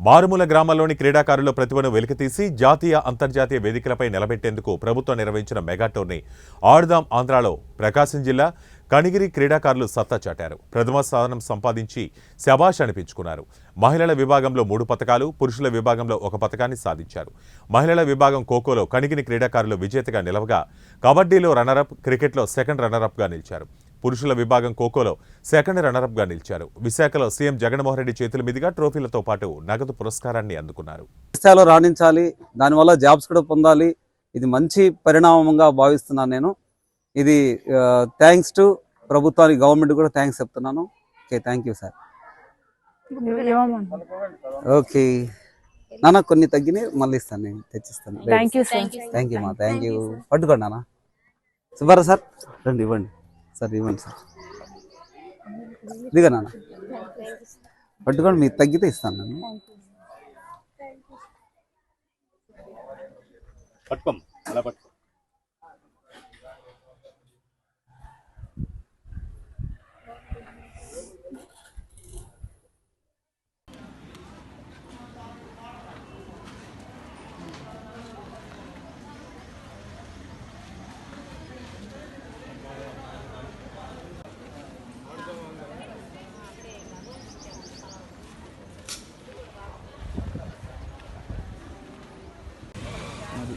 మారుమూల గ్రామాల్లోని క్రీడాకారుల ప్రతిభను వెలికితీసి జాతీయ అంతర్జాతీయ వేదికలపై నిలబెట్టేందుకు ప్రభుత్వం నిర్వహించిన మెగా టోర్నీ ఆడుదాం ఆంధ్రాలో ప్రకాశం జిల్లా కణిగిరి క్రీడాకారులు సత్తా చాటారు. ప్రథమ స్థానం సంపాదించి శబాష్ అనిపించుకున్నారు. మహిళల విభాగంలో మూడు పథకాలు పురుషుల విభాగంలో ఒక పథకాన్ని సాధించారు. మహిళల విభాగం ఖోఖోలో కనిగిరి క్రీడాకారులు విజేతగా నిలవగా కబడ్డీలో రన్నరప్ క్రికెట్లో సెకండ్ రన్నరప్గా నిలిచారు. పురుషుల విభాగం ఖోఖోలో సెకండ్ రన్నరప్గా నిలిచారు. విశాఖలో సీఎం జగన్మోహన్ రెడ్డి చేతుల మీదుగా ట్రోఫీలతో పాటు నగదు పురస్కారాన్ని అందుకున్నారు. దేశాల్లో రాణించాలి దానివల్ల జాబ్స్ కూడా పొందాలి. ఇది మంచి పరిణామంగా భావిస్తున్నాను నేను. ఇది థ్యాంక్స్ టు ప్రభుత్వానికి గవర్నమెంట్ కూడా థ్యాంక్స్ చెప్తున్నాను. Okay thank you sir okay నాన్న కొన్ని తగ్గినాయి మళ్ళీ ఇస్తాను నేను తెచ్చిస్తాను. Thank you sir thank you మా థ్యాంక్ యూ పట్టుకోండి నాన్న. సుబ్బారా సార్ రండి ఇవ్వండి. సార్ ఇవ్వండి సార్. దిగా నాన్న. పట్టుకోండి మీకు తగ్గితే ఇస్తాను నేను. పట్టుకోం అలా పట్టుకో. ある。